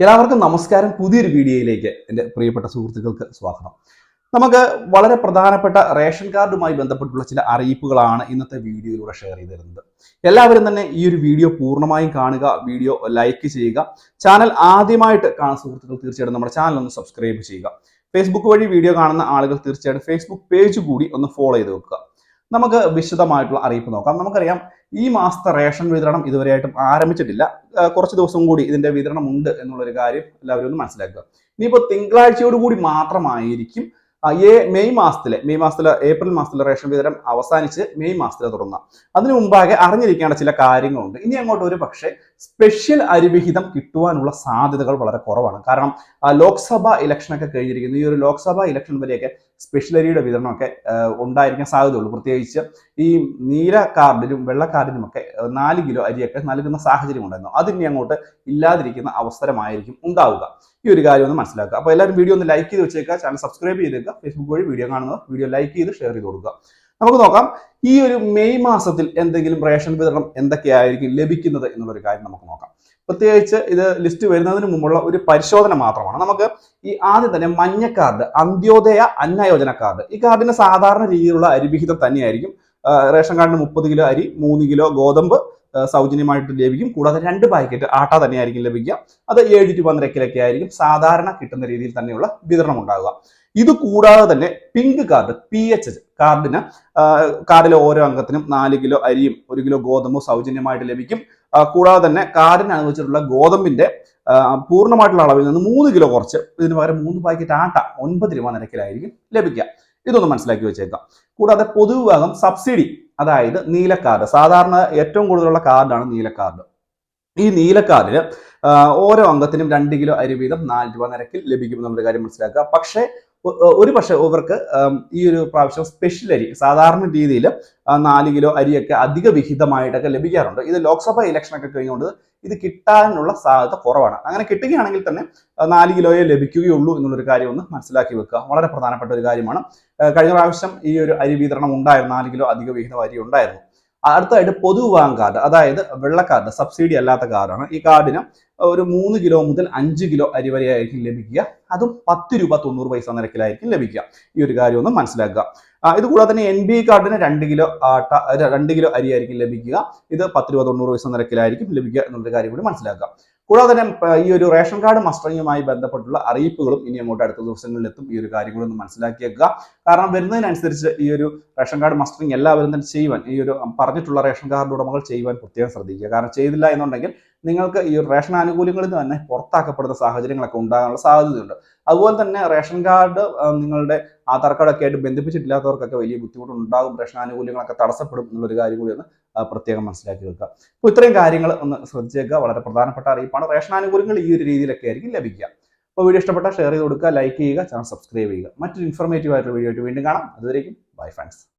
എല്ലാവർക്കും നമസ്കാരം. പുതിയൊരു വീഡിയോയിലേക്ക് എന്റെ പ്രിയപ്പെട്ട സുഹൃത്തുക്കൾക്ക് സ്വാഗതം. നമുക്ക് വളരെ പ്രധാനപ്പെട്ട റേഷൻ കാർഡുമായി ബന്ധപ്പെട്ടുള്ള ചില അറിയിപ്പുകളാണ് ഇന്നത്തെ വീഡിയോയിലൂടെ ഷെയർ ചെയ്ത് തരുന്നത്. എല്ലാവരും തന്നെ ഈ ഒരു വീഡിയോ പൂർണമായും കാണുക വീഡിയോ ലൈക്ക് ചെയ്യുക. ചാനൽ ആദ്യമായിട്ട് കാണുന്ന സുഹൃത്തുക്കൾ തീർച്ചയായിട്ടും നമ്മുടെ ചാനൽ ഒന്ന് സബ്സ്ക്രൈബ് ചെയ്യുക. ഫേസ്ബുക്ക് വഴി വീഡിയോ കാണുന്ന ആളുകൾ തീർച്ചയായിട്ടും ഫേസ്ബുക്ക് പേജ് കൂടി ഒന്ന് ഫോളോ ചെയ്ത് വെക്കുക. നമുക്ക് വിശദമായിട്ടുള്ള അറിയിപ്പ് നോക്കാം. നമുക്കറിയാം ഈ മാസത്തെ റേഷൻ വിതരണം ഇതുവരെയായിട്ടും ആരംഭിച്ചിട്ടില്ല. കുറച്ച് ദിവസം കൂടി ഇതിന്റെ വിതരണം ഉണ്ട് എന്നുള്ളൊരു കാര്യം എല്ലാവരും ഒന്ന് മനസ്സിലാക്കുക. ഇനിയിപ്പോൾ തിങ്കളാഴ്ചയോട് കൂടി മാത്രമായിരിക്കും മെയ് മാസത്തിലെ മെയ് മാസത്തിലെ ഏപ്രിൽ മാസത്തിലെ റേഷൻ വിതരണം അവസാനിച്ച് മെയ് മാസത്തിലെ തുടങ്ങാം അതിനു മുമ്പാകെ അറിഞ്ഞിരിക്കേണ്ട ചില കാര്യങ്ങളുണ്ട്. ഇനി അങ്ങോട്ട് ഒരു പക്ഷേ സ്പെഷ്യൽ അരിവിഹിതം കിട്ടുവാനുള്ള സാധ്യതകൾ വളരെ കുറവാണ്. കാരണം ലോക്സഭ ഇലക്ഷനൊക്കെ കഴിഞ്ഞിരിക്കുന്നു. ഈ ഒരു ലോക്സഭാ ഇലക്ഷൻ വരെയൊക്കെ സ്പെഷ്യൽ അരിയുടെ വിതരണമൊക്കെ ഉണ്ടായിരിക്കാൻ സാധ്യതയുള്ളൂ. പ്രത്യേകിച്ച് ഈ നീല കാർഡിലും വെള്ള കാർഡിലും ഒക്കെ ആ, നാല് കിലോ അരിയൊക്കെ നൽകുന്ന സാഹചര്യം ഉണ്ടായിരുന്നു. അതിന് അങ്ങോട്ട് ഇല്ലാതിരിക്കുന്ന അവസരമായിരിക്കും ഉണ്ടാവുക. ഈ ഒരു കാര്യം ഒന്ന് മനസ്സിലാക്കുക. അപ്പോൾ എല്ലാവരും വീഡിയോ ഒന്ന് ലൈക്ക് ചെയ്ത് വെച്ചേക്കുക. ചാനൽ സബ്സ്ക്രൈബ് ചെയ്തേക്കുക. ഫേസ്ബുക്ക് വഴി വീഡിയോ കാണുന്നത് വീഡിയോ ലൈക്ക് ചെയ്ത് ഷെയർ ചെയ്ത് കൊടുക്കുക. നമുക്ക് നോക്കാം. ഈ ഒരു മെയ് മാസത്തിൽ എന്തെങ്കിലും റേഷൻ വിതരണം എന്തൊക്കെയായിരിക്കും ലഭിക്കുന്നത് എന്നുള്ളൊരു കാര്യം നമുക്ക് നോക്കാം. പ്രത്യേകിച്ച് ഇത് ലിസ്റ്റ് വരുന്നതിന് മുമ്പുള്ള ഒരു പരിശോധന മാത്രമാണ്. നമുക്ക് ഈ ആദ്യം തന്നെ മഞ്ഞ കാർഡ് അന്ത്യോദയ അന്നയോജന കാർഡ്. ഈ കാർഡിന് സാധാരണ രീതിയിലുള്ള അരിവിഹിതം തന്നെയായിരിക്കും. റേഷൻ കാർഡിന് മുപ്പത് കിലോ അരി മൂന്ന് കിലോ ഗോതമ്പ് സൗജന്യമായിട്ട് ലഭിക്കും. കൂടാതെ രണ്ട് പാക്കറ്റ് ആട്ട തന്നെയായിരിക്കും ലഭിക്കുക. അത് ഏഴ് രൂപ നിരക്കിലൊക്കെ ആയിരിക്കും സാധാരണ കിട്ടുന്ന രീതിയിൽ തന്നെയുള്ള വിതരണം ഉണ്ടാകുക ഇത് കൂടാതെ തന്നെ pink card P H H കാർഡിന് കാർഡിലെ ഓരോ അംഗത്തിനും നാല് കിലോ അരിയും ഒരു കിലോ ഗോതമ്പും സൗജന്യമായിട്ട് ലഭിക്കും. കൂടാതെ തന്നെ കാർഡിന് അനുവദിച്ചിട്ടുള്ള ഗോതമ്പിന്റെ പൂർണമായിട്ടുള്ള അളവിൽ നിന്ന് മൂന്ന് കിലോ കുറച്ച് ഇതിന് പകരം മൂന്ന് പാക്കറ്റ് ആട്ട ഒൻപത് രൂപ നിരക്കിലായിരിക്കും ലഭിക്കുക. ഇതൊന്ന് മനസ്സിലാക്കി വെച്ചേക്കാം. കൂടാതെ പൊതുവിഭാഗം സബ്സിഡി അതായത് നീല കാർഡ് സാധാരണ ഏറ്റവും കൂടുതലുള്ള കാർഡാണ് നീല കാർഡ് ഈ നീല കാർഡിൽ ഓരോ അംഗത്തിനും രണ്ട് കിലോ അരി വീതം നാല് രൂപ നിരക്കിൽ ലഭിക്കും എന്നുള്ള കാര്യം മനസ്സിലാക്കുക. പക്ഷേ ഒരു പക്ഷേ ഇവർക്ക് ഈ ഒരു പ്രാവശ്യം സ്പെഷ്യൽ അരി സാധാരണ രീതിയിൽ നാല് കിലോ അരിയൊക്കെ അധിക വിഹിതമായിട്ടൊക്കെ ലഭിക്കാറുണ്ട്. ഇത് ലോക്സഭ ഇലക്ഷനൊക്കെ കഴിഞ്ഞുകൊണ്ട് ഇത് കിട്ടാനുള്ള സാധ്യത കുറവാണ്. അങ്ങനെ കിട്ടുകയാണെങ്കിൽ തന്നെ നാല് കിലോയെ ലഭിക്കുകയുള്ളൂ എന്നുള്ളൊരു കാര്യം ഒന്ന് മനസ്സിലാക്കി വെക്കുക. വളരെ പ്രധാനപ്പെട്ട ഒരു കാര്യമാണ്. കഴിഞ്ഞ പ്രാവശ്യം ഈ ഒരു അരി വിതരണം ഉണ്ടായിരുന്നു. നാല് കിലോ അധിക വിഹിതം അരി ഉണ്ടായിരുന്നു. അടുത്തായിട്ട് പൊതുവിഭാഗം കാർഡ് അതായത് വെള്ള കാർഡ് സബ്സിഡി അല്ലാത്ത കാർഡാണ് ഈ കാർഡിന് ഒരു മൂന്ന് കിലോ മുതൽ അഞ്ച് കിലോ അരി വരെ ആയിരിക്കും ലഭിക്കുക. അതും പത്ത് രൂപ തൊണ്ണൂറ് പൈസ നിരക്കിലായിരിക്കും ലഭിക്കുക. ഈ ഒരു കാര്യം ഒന്ന് മനസ്സിലാക്കുക. ഇതുകൂടാതെ ഇത് കൂടാതെ തന്നെ എൻ ബി കാർഡിന് രണ്ട് കിലോ ആട്ട രണ്ട് കിലോ അരി ആയിരിക്കും ലഭിക്കുക. ഇത് പത്ത് രൂപ തൊണ്ണൂറ് പൈസ നിരക്കിലായിരിക്കും ലഭിക്കുക എന്നുള്ള കാര്യം കൂടി മനസ്സിലാക്കുക. കൂടാതെ തന്നെ ഈ ഒരു റേഷൻ കാർഡ് മസ്റ്ററിങ്ങുമായി ബന്ധപ്പെട്ടുള്ള അറിയിപ്പുകളും ഇനി അങ്ങോട്ട് അടുത്ത ദിവസങ്ങളിൽ എത്തും ഈ ഒരു കാര്യങ്ങളൊന്ന് മനസ്സിലാക്കിയേക്കുക. കാരണം വരുന്നതിനനുസരിച്ച് ഈ ഒരു റേഷൻ കാർഡ് മസ്റ്ററിങ് എല്ലാവരും തന്നെ ചെയ്യുവാൻ ഈ ഒരു പറഞ്ഞിട്ടുള്ള റേഷൻ കാർഡ് ഉടമകൾ ചെയ്യുവാൻ പ്രത്യേകം ശ്രദ്ധിക്കുക. കാരണം ചെയ്തില്ല എന്നുണ്ടെങ്കിൽ നിങ്ങൾക്ക് ഈ റേഷൻ ആനുകൂല്യങ്ങളിൽ നിന്ന് തന്നെ പുറത്താക്കപ്പെടുന്ന സാഹചര്യങ്ങളൊക്കെ ഉണ്ടാകാനുള്ള സാധ്യതയുണ്ട്. അതുപോലെ തന്നെ റേഷൻ കാർഡ് നിങ്ങളുടെ ആധാർ കാർഡൊക്കെ ആയിട്ട് ബന്ധിപ്പിച്ചിട്ടില്ലാത്തവർക്കൊക്കെ വലിയ ബുദ്ധിമുട്ടുണ്ടാകും. റേഷൻ ആനുകൂല്യങ്ങളൊക്കെ തടസ്സപ്പെടും എന്നുള്ളൊരു കാര്യം കൂടി ഒന്ന് പ്രത്യേകം മനസ്സിലാക്കി വെക്കുക. അപ്പോൾ ഇത്രയും കാര്യങ്ങൾ ഒന്ന് ശ്രദ്ധിച്ചേക്കുക. വളരെ പ്രധാനപ്പെട്ട അറിയിപ്പാണ്. റേഷൻ ആനുകൂല്യങ്ങൾ ഈ ഒരു രീതിയിലൊക്കെ ആയിരിക്കും ലഭിക്കുക. അപ്പോൾ വീഡിയോ ഇഷ്ടപ്പെട്ടാൽ ഷെയർ ചെയ്ത് കൊടുക്കുക ലൈക്ക് ചെയ്യുക ചാനൽ സബ്സ്ക്രൈബ് ചെയ്യുക. മറ്റൊരു ഇൻഫോർമേറ്റീവ് ആയിട്ടുള്ള വീഡിയോ ആയിട്ട് വീണ്ടും കാണാം. അതുവരേക്കും ബൈ ഫ്രണ്ട്സ്.